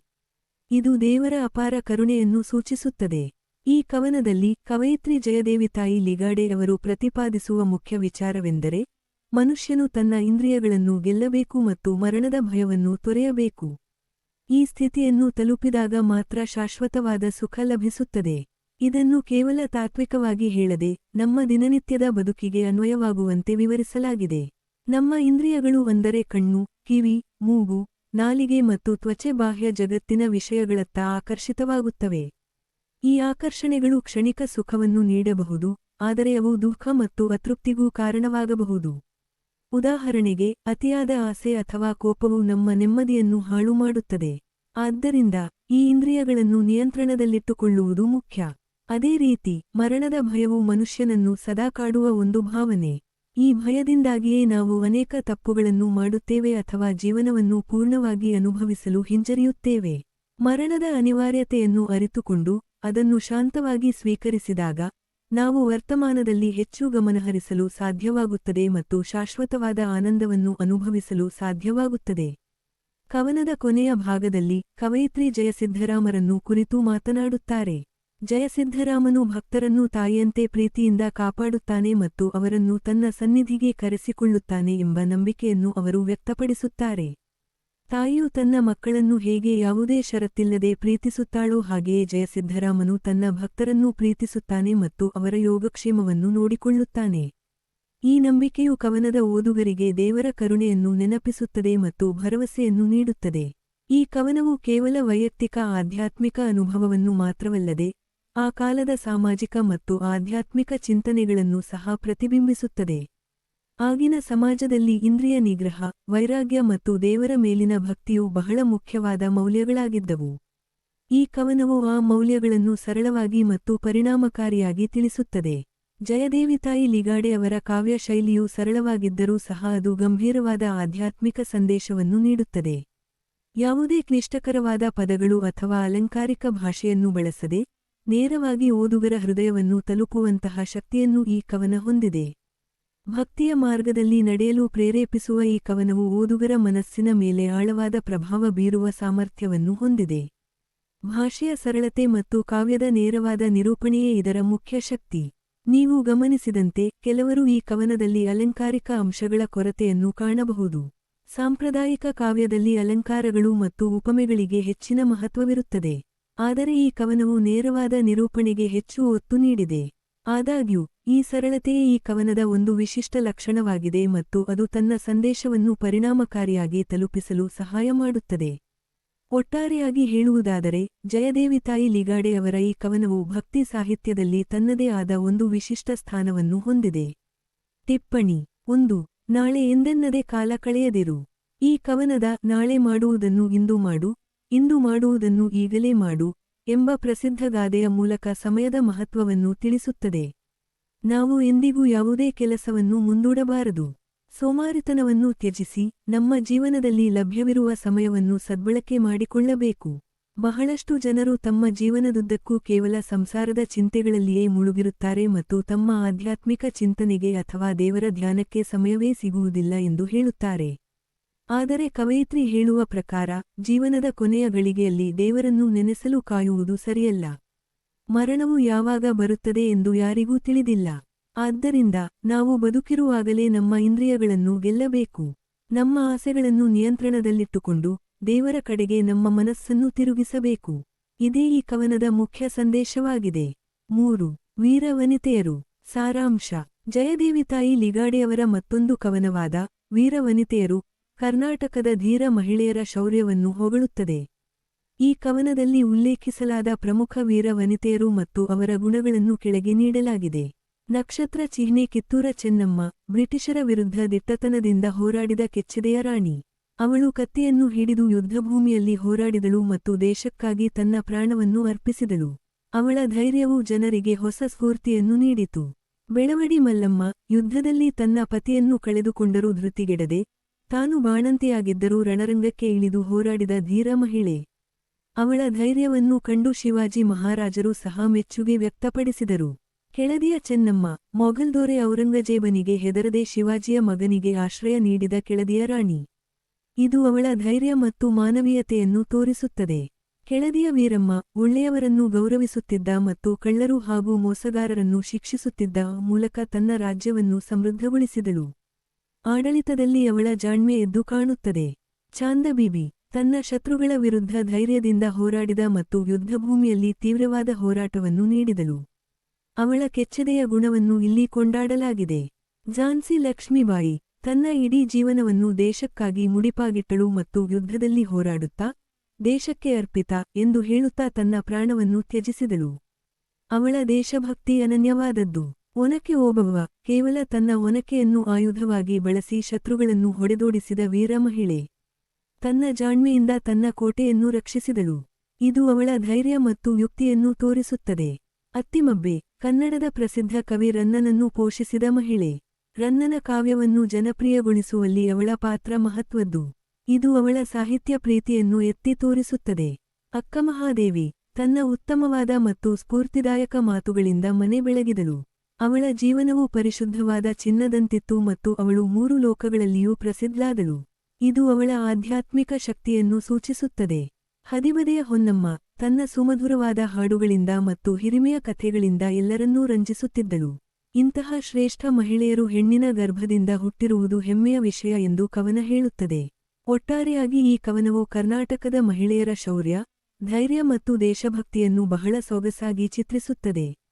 ಇದು ದೇವರ ಅಪಾರ ಕರುಣೆಯನ್ನು ಸೂಚಿಸುತ್ತದೆ. ಈ ಕವನದಲ್ಲಿ ಕವಯಿತ್ರಿ ಜಯದೇವಿ ತಾಯಿ ಲಿಗಾಡೆ ಅವರು ಪ್ರತಿಪಾದಿಸುವ ಮುಖ್ಯ ವಿಚಾರವೆಂದರೆ ಮನುಷ್ಯನು ತನ್ನ ಇಂದ್ರಿಯಗಳನ್ನು ಗೆಲ್ಲಬೇಕು ಮತ್ತು ಮರಣದ ಭಯವನ್ನು ತೊರೆಯಬೇಕು. ಈ ಸ್ಥಿತಿಯನ್ನು ತಲುಪಿದಾಗ ಮಾತ್ರ ಶಾಶ್ವತವಾದ ಸುಖ ಲಭಿಸುತ್ತದೆ. ಇದನ್ನು ಕೇವಲ ತಾತ್ವಿಕವಾಗಿ ಹೇಳದೆ ನಮ್ಮ ದಿನನಿತ್ಯದ ಬದುಕಿಗೆ ಅನ್ವಯವಾಗುವಂತೆ ವಿವರಿಸಲಾಗಿದೆ. ನಮ್ಮ ಇಂದ್ರಿಯಗಳು ಅಂದರೆ ಕಣ್ಣು, ಕಿವಿ, ಮೂಗು, ನಾಲಿಗೆ ಮತ್ತು ತ್ವಚೆ ಬಾಹ್ಯ ಜಗತ್ತಿನ ವಿಷಯಗಳತ್ತ ಆಕರ್ಷಿತವಾಗುತ್ತವೆ. ಈ ಆಕರ್ಷಣೆಗಳು ಕ್ಷಣಿಕ ಸುಖವನ್ನು ನೀಡಬಹುದು, ಆದರೆ ಅವು ದುಃಖ ಮತ್ತು ಅತೃಪ್ತಿಗೂ ಕಾರಣವಾಗಬಹುದು. ಉದಾಹರಣೆಗೆ, ಅತಿಯಾದ ಆಸೆ ಅಥವಾ ಕೋಪವು ನಮ್ಮ ನೆಮ್ಮದಿಯನ್ನು ಹಾಳು ಮಾಡುತ್ತದೆ ಆದ್ದರಿಂದ, ಈ ಇಂದ್ರಿಯಗಳನ್ನು ನಿಯಂತ್ರಣದಲ್ಲಿಟ್ಟುಕೊಳ್ಳುವುದು ಮುಖ್ಯ. ಅದೇ ರೀತಿ, ಮರಣದ ಭಯವು ಮನುಷ್ಯನನ್ನು ಸದಾ ಕಾಡುವ ಒಂದು ಭಾವನೆ. ಈ ಭಯದಿಂದಾಗಿಯೇ ನಾವು ಅನೇಕ ತಪ್ಪುಗಳನ್ನು ಮಾಡುತ್ತೇವೆ ಅಥವಾ ಜೀವನವನ್ನು ಪೂರ್ಣವಾಗಿ ಅನುಭವಿಸಲು ಹಿಂಜರಿಯುತ್ತೇವೆ. ಮರಣದ ಅನಿವಾರ್ಯತೆಯನ್ನು ಅರಿತುಕೊಂಡು, ಅದನ್ನು ಶಾಂತವಾಗಿ ಸ್ವೀಕರಿಸಿದಾಗ ನಾವು ವರ್ತಮಾನದಲ್ಲಿ ಹೆಚ್ಚು ಗಮನಹರಿಸಲು ಸಾಧ್ಯವಾಗುತ್ತದೆ ಮತ್ತು ಶಾಶ್ವತವಾದ ಆನಂದವನ್ನು ಅನುಭವಿಸಲು ಸಾಧ್ಯವಾಗುತ್ತದೆ. ಕವನದ ಕೊನೆಯ ಭಾಗದಲ್ಲಿ ಕವಯಿತ್ರಿ ಜಯಸಿದ್ಧರಾಮರನ್ನು ಕುರಿತು ಮಾತನಾಡುತ್ತಾರೆ. ಜಯಸಿದ್ಧರಾಮನು ಭಕ್ತರನ್ನು ತಾಯಿಯಂತೆ ಪ್ರೀತಿಯಿಂದ ಕಾಪಾಡುತ್ತಾನೆ ಮತ್ತು ಅವರನ್ನು ತನ್ನ ಸನ್ನಿಧಿಗೆ ಕರೆಸಿಕೊಳ್ಳುತ್ತಾನೆ ಎಂಬ ನಂಬಿಕೆಯನ್ನು ಅವರು ವ್ಯಕ್ತಪಡಿಸುತ್ತಾರೆ. ತಾಯಿಯು ತನ್ನ ಮಕ್ಕಳನ್ನು ಹೇಗೆ ಯಾವುದೇ ಷರತ್ತಿಲ್ಲದೆ ಪ್ರೀತಿಸುತ್ತಾಳೋ ಹಾಗೆಯೇ ಜಯಸಿದ್ಧರಾಮನು ತನ್ನ ಭಕ್ತರನ್ನು ಪ್ರೀತಿಸುತ್ತಾನೆ ಮತ್ತು ಅವರ ಯೋಗಕ್ಷೇಮವನ್ನು ನೋಡಿಕೊಳ್ಳುತ್ತಾನೆ. ಈ ನಂಬಿಕೆಯು ಕವನದ ಓದುಗರಿಗೆ ದೇವರ ಕರುಣೆಯನ್ನು ನೆನಪಿಸುತ್ತದೆ ಮತ್ತು ಭರವಸೆಯನ್ನು ನೀಡುತ್ತದೆ. ಈ ಕವನವು ಕೇವಲ ವೈಯಕ್ತಿಕ ಆಧ್ಯಾತ್ಮಿಕ ಅನುಭವವನ್ನು ಮಾತ್ರವಲ್ಲದೆ, ಆ ಕಾಲದ ಸಾಮಾಜಿಕ ಮತ್ತು ಆಧ್ಯಾತ್ಮಿಕ ಚಿಂತನೆಗಳನ್ನು ಸಹ ಪ್ರತಿಬಿಂಬಿಸುತ್ತದೆ. ಆಗಿನ ಸಮಾಜದಲ್ಲಿ ಇಂದ್ರಿಯ ನಿಗ್ರಹ, ವೈರಾಗ್ಯ ಮತ್ತು ದೇವರ ಮೇಲಿನ ಭಕ್ತಿಯು ಬಹಳ ಮುಖ್ಯವಾದ ಮೌಲ್ಯಗಳಾಗಿದ್ದವು. ಈ ಕವನವು ಆ ಮೌಲ್ಯಗಳನ್ನು ಸರಳವಾಗಿ ಮತ್ತು ಪರಿಣಾಮಕಾರಿಯಾಗಿ ತಿಳಿಸುತ್ತದೆ. ಜಯದೇವಿ ತಾಯಿ ಲಿಗಾಡೆ ಅವರ ಕಾವ್ಯ ಶೈಲಿಯು ಸರಳವಾಗಿದ್ದರೂ ಸಹ ಅದು ಗಂಭೀರವಾದ ಆಧ್ಯಾತ್ಮಿಕ ಸಂದೇಶವನ್ನು ನೀಡುತ್ತದೆ. ಯಾವುದೇ ಕ್ಲಿಷ್ಟಕರವಾದ ಪದಗಳು ಅಥವಾ ಅಲಂಕಾರಿಕ ಭಾಷೆಯನ್ನು ಬಳಸದೆ ನೇರವಾಗಿ ಓದುಗರ ಹೃದಯವನ್ನು ತಲುಪುವಂತಹ ಶಕ್ತಿಯನ್ನು ಈ ಕವನ ಹೊಂದಿದೆ. ಭಕ್ತಿಯ ಮಾರ್ಗದಲ್ಲಿ ನಡೆಯಲು ಪ್ರೇರೇಪಿಸುವ ಈ ಕವನವು ಓದುಗರ ಮನಸ್ಸಿನ ಮೇಲೆ ಆಳವಾದ ಪ್ರಭಾವ ಬೀರುವ ಸಾಮರ್ಥ್ಯವನ್ನು ಹೊಂದಿದೆ. ಭಾಷೆಯ ಸರಳತೆ ಮತ್ತು ಕಾವ್ಯದ ನೇರವಾದ ನಿರೂಪಣೆಯೇ ಇದರ ಮುಖ್ಯ ಶಕ್ತಿ. ನೀವು ಗಮನಿಸಿದಂತೆ ಕೆಲವರು ಈ ಕವನದಲ್ಲಿ ಅಲಂಕಾರಿಕ ಅಂಶಗಳ ಕೊರತೆಯನ್ನು ಕಾಣಬಹುದು. ಸಾಂಪ್ರದಾಯಿಕ ಕಾವ್ಯದಲ್ಲಿ ಅಲಂಕಾರಗಳು ಮತ್ತು ಉಪಮೆಗಳಿಗೆ ಹೆಚ್ಚಿನ ಮಹತ್ವವಿರುತ್ತದೆ. ಆದರೆ ಈ ಕವನವು ನೇರವಾದ ನಿರೂಪಣೆಗೆ ಹೆಚ್ಚು ಒತ್ತು ನೀಡಿದೆ. ಆದಾಗ್ಯೂ, ಈ ಸರಳತೆಯೇ ಈ ಕವನದ ಒಂದು ವಿಶಿಷ್ಟ ಲಕ್ಷಣವಾಗಿದೆ ಮತ್ತು ಅದು ತನ್ನ ಸಂದೇಶವನ್ನು ಪರಿಣಾಮಕಾರಿಯಾಗಿ ತಲುಪಿಸಲು ಸಹಾಯ ಮಾಡುತ್ತದೆ. ಒಟ್ಟಾರೆಯಾಗಿ ಹೇಳುವುದಾದರೆ ಜಯದೇವಿತಾಯಿ ಲಿಗಾಡೆ ಅವರ ಈ ಕವನವು ಭಕ್ತಿ ಸಾಹಿತ್ಯದಲ್ಲಿ ತನ್ನದೇ ಆದ ಒಂದು ವಿಶಿಷ್ಟ ಸ್ಥಾನವನ್ನು ಹೊಂದಿದೆ. ಟಿಪ್ಪಣಿ, ಒಂದು, ನಾಳೆ ಎಂದೆನ್ನದೇ ಕಾಲ ಕಳೆಯದಿರು. ಈ ಕವನದ ನಾಳೆ ಮಾಡುವುದನ್ನು ಇಂದು ಮಾಡು, ಇಂದು ಮಾಡುವುದನ್ನು ಈಗಲೇ ಮಾಡು ಎಂಬ ಪ್ರಸಿದ್ಧ ಗಾದೆಯ ಮೂಲಕ ಸಮಯದ ಮಹತ್ವವನ್ನು ತಿಳಿಸುತ್ತದೆ. ನಾವು ಎಂದಿಗೂ ಯಾವುದೇ ಕೆಲಸವನ್ನು ಮುಂದೂಡಬಾರದು. ಸೋಮಾರಿತನವನ್ನು ತ್ಯಜಿಸಿ, ನಮ್ಮ ಜೀವನದಲ್ಲಿ ಲಭ್ಯವಿರುವ ಸಮಯವನ್ನು ಸದ್ಬಳಕೆ ಮಾಡಿಕೊಳ್ಳಬೇಕು. ಬಹಳಷ್ಟು ಜನರು ತಮ್ಮ ಜೀವನದುದ್ದಕ್ಕೂ ಕೇವಲ ಸಂಸಾರದ ಚಿಂತೆಗಳಲ್ಲಿಯೇ ಮುಳುಗಿರುತ್ತಾರೆ ಮತ್ತು ತಮ್ಮ ಆಧ್ಯಾತ್ಮಿಕ ಚಿಂತನೆಗೆ ಅಥವಾ ದೇವರ ಧ್ಯಾನಕ್ಕೆ ಸಮಯವೇ ಸಿಗುವುದಿಲ್ಲ ಎಂದು ಹೇಳುತ್ತಾರೆ. ಆದರೆ ಕವಯಿತ್ರಿ ಹೇಳುವ ಪ್ರಕಾರ, ಜೀವನದ ಕೊನೆಯ ಗಳಿಗೆಯಲ್ಲಿ ದೇವರನ್ನು ನೆನೆಸಲು ಕಾಯುವುದು ಸರಿಯಲ್ಲ. ಮರಣವು ಯಾವಾಗ ಬರುತ್ತದೆ ಎಂದು ಯಾರಿಗೂ ತಿಳಿದಿಲ್ಲ. ಆದ್ದರಿಂದ, ನಾವು ಬದುಕಿರುವಾಗಲೇ ನಮ್ಮ ಇಂದ್ರಿಯಗಳನ್ನು ಗೆಲ್ಲಬೇಕು. ನಮ್ಮ ಆಸೆಗಳನ್ನು ನಿಯಂತ್ರಣದಲ್ಲಿಟ್ಟುಕೊಂಡು, ದೇವರ ಕಡೆಗೆ ನಮ್ಮ ಮನಸ್ಸನ್ನು ತಿರುಗಿಸಬೇಕು. ಇದೇ ಈ ಕವನದ ಮುಖ್ಯ ಸಂದೇಶವಾಗಿದೆ. ಮೂರು ವೀರವನಿತೆಯರು ಸಾರಾಂಶ. ಸಾರಾಂಶ ಜಯದೇವಿತಾಯಿ ಲಿಗಾಡೆಯವರ ಮತ್ತೊಂದು ಕವನವಾದ, ವೀರ ವನಿತೆಯರು ಕರ್ನಾಟಕದ ಧೀರ ಮಹಿಳೆಯರ ಶೌರ್ಯವನ್ನು ಹೊಗಳುತ್ತದೆ. ಈ ಕವನದಲ್ಲಿ ಉಲ್ಲೇಖಿಸಲಾದ ಪ್ರಮುಖ ವೀರ ವನಿತೆಯರು ಮತ್ತು ಅವರ ಗುಣಗಳನ್ನು ಕೆಳಗೆ ನೀಡಲಾಗಿದೆ. ನಕ್ಷತ್ರ ಚಿಹ್ನೆ ಕಿತ್ತೂರ ಚೆನ್ನಮ್ಮ, ಬ್ರಿಟಿಷರ ವಿರುದ್ಧ ದಿಟ್ಟತನದಿಂದ ಹೋರಾಡಿದ ಕೆಚ್ಚೆದೆಯ ರಾಣಿ. ಅವಳು ಕತ್ತಿಯನ್ನು ಹಿಡಿದು ಯುದ್ಧಭೂಮಿಯಲ್ಲಿ ಹೋರಾಡಿದಳು ಮತ್ತು ದೇಶಕ್ಕಾಗಿ ತನ್ನ ಪ್ರಾಣವನ್ನು ಅರ್ಪಿಸಿದಳು. ಅವಳ ಧೈರ್ಯವು ಜನರಿಗೆ ಹೊಸ ಸ್ಫೂರ್ತಿಯನ್ನು ನೀಡಿತು. ಬೆಳವಡಿ ಮಲ್ಲಮ್ಮ, ಯುದ್ಧದಲ್ಲಿ ತನ್ನ ಪತಿಯನ್ನು ಕಳೆದುಕೊಂಡರೂ ಧೃತಿಗೆಡದೆ ತಾನು ಬಾಣಂತಿಯಾಗಿದ್ದರೂ ರಣರಂಗಕ್ಕೆ ಇಳಿದು ಹೋರಾಡಿದ ಧೀರ ಮಹಿಳೆ. ಅವಳ ಧೈರ್ಯವನ್ನು ಕಂಡು ಶಿವಾಜಿ ಮಹಾರಾಜರು ಸಹ ಮೆಚ್ಚುಗೆ ವ್ಯಕ್ತಪಡಿಸಿದರು. ಕೆಳದಿಯ ಚೆನ್ನಮ್ಮ, ಮೊಘಲ್ದೊರೆ ಔರಂಗಜೇಬನಿಗೆ ಹೆದರದೆ ಶಿವಾಜಿಯ ಮಗನಿಗೆ ಆಶ್ರಯ ನೀಡಿದ ಕೆಳದಿಯ ರಾಣಿ. ಇದು ಅವಳ ಧೈರ್ಯ ಮತ್ತು ಮಾನವೀಯತೆಯನ್ನು ತೋರಿಸುತ್ತದೆ. ಕೆಳದಿಯ ವೀರಮ್ಮ, ಒಳ್ಳೆಯವರನ್ನು ಗೌರವಿಸುತ್ತಿದ್ದ ಮತ್ತು ಕಳ್ಳರು ಹಾಗೂ ಮೋಸಗಾರರನ್ನು ಶಿಕ್ಷಿಸುತ್ತಿದ್ದ ಮೂಲಕ ತನ್ನ ರಾಜ್ಯವನ್ನು ಸಮೃದ್ಧಗೊಳಿಸಿದಳು. ಆಡಳಿತದಲ್ಲಿ ಅವಳ ಜಾಣ್ಮೆ ಎದ್ದು ಕಾಣುತ್ತದೆ. ಚಾಂದಬೀಬಿ ತನ್ನ ಶತ್ರುಗಳ ವಿರುದ್ಧ ಧೈರ್ಯದಿಂದ ಹೋರಾಡಿದ ಮತ್ತು ಯುದ್ಧಭೂಮಿಯಲ್ಲಿ ತೀವ್ರವಾದ ಹೋರಾಟವನ್ನು ನೀಡಿದಳು. ಅವಳ ಕೆಚ್ಚದೆಯ ಗುಣವನ್ನು ಇಲ್ಲಿ ಕೊಂಡಾಡಲಾಗಿದೆ. ಝಾನ್ಸಿ ಲಕ್ಷ್ಮೀಬಾಯಿ ತನ್ನ ಇಡೀ ಜೀವನವನ್ನು ದೇಶಕ್ಕಾಗಿ ಮುಡಿಪಾಗಿಟ್ಟಳು ಮತ್ತು ಯುದ್ಧದಲ್ಲಿ ಹೋರಾಡುತ್ತಾ ದೇಶಕ್ಕೆ ಅರ್ಪಿತ ಎಂದು ಹೇಳುತ್ತಾ ತನ್ನ ಪ್ರಾಣವನ್ನು ತ್ಯಜಿಸಿದಳು. ಅವಳ ದೇಶಭಕ್ತಿ ಅನನ್ಯವಾದದ್ದು. ಒನಕೆ ಓಬವ್ವ ಕೇವಲ ತನ್ನ ಒನಕೆಯನ್ನು ಆಯುಧವಾಗಿ ಬಳಸಿ ಶತ್ರುಗಳನ್ನು ಹೊಡೆದೋಡಿಸಿದ ವೀರ ಮಹಿಳೆ. ತನ್ನ ಜಾಣ್ಮೆಯಿಂದ ತನ್ನ ಕೋಟೆಯನ್ನು ರಕ್ಷಿಸಿದಳು. ಇದು ಅವಳ ಧೈರ್ಯ ಮತ್ತು ಯುಕ್ತಿಯನ್ನು ತೋರಿಸುತ್ತದೆ. ಅತ್ತಿಮಬ್ಬೆ, ಕನ್ನಡದ ಪ್ರಸಿದ್ಧ ಕವಿ ರನ್ನನನ್ನು ಪೋಷಿಸಿದ ಮಹಿಳೆ. ರನ್ನನ ಕಾವ್ಯವನ್ನು ಜನಪ್ರಿಯಗೊಳಿಸುವಲ್ಲಿ ಅವಳ ಪಾತ್ರ ಮಹತ್ವದ್ದು. ಇದು ಅವಳ ಸಾಹಿತ್ಯ ಪ್ರೀತಿಯನ್ನು ಎತ್ತಿ ತೋರಿಸುತ್ತದೆ. ಅಕ್ಕಮಹಾದೇವಿ, ತನ್ನ ಉತ್ತಮವಾದ ಮತ್ತು ಸ್ಫೂರ್ತಿದಾಯಕ ಮಾತುಗಳಿಂದ ಮನೆ ಬೆಳಗಿದಳು. ಅವಳ ಜೀವನವು ಪರಿಶುದ್ಧವಾದ ಚಿನ್ನದಂತಿತ್ತು ಮತ್ತು ಅವಳು ಮೂರು ಲೋಕಗಳಲ್ಲಿಯೂ ಪ್ರಸಿದ್ಧಳಾದಳು. ಇದು ಅವಳ ಆಧ್ಯಾತ್ಮಿಕ ಶಕ್ತಿಯನ್ನು ಸೂಚಿಸುತ್ತದೆ. ಹದಿಬದೆಯ ಹೊನ್ನಮ್ಮ ತನ್ನ ಸುಮಧುರವಾದ ಹಾಡುಗಳಿಂದ ಮತ್ತು ಹಿರಿಮೆಯ ಕಥೆಗಳಿಂದ ಎಲ್ಲರನ್ನೂ ರಂಜಿಸುತ್ತಿದ್ದಳು. ಇಂತಹ ಶ್ರೇಷ್ಠ ಮಹಿಳೆಯರು ಹೆಣ್ಣಿನ ಗರ್ಭದಿಂದ ಹುಟ್ಟಿರುವುದು ಹೆಮ್ಮೆಯ ವಿಷಯ ಎಂದು ಕವನ ಹೇಳುತ್ತದೆ. ಒಟ್ಟಾರೆಯಾಗಿ ಈ ಕವನವು ಕರ್ನಾಟಕದ ಮಹಿಳೆಯರ ಶೌರ್ಯ, ಧೈರ್ಯ ಮತ್ತು ದೇಶಭಕ್ತಿಯನ್ನು ಬಹಳ ಸೊಗಸಾಗಿ ಚಿತ್ರಿಸುತ್ತದೆ.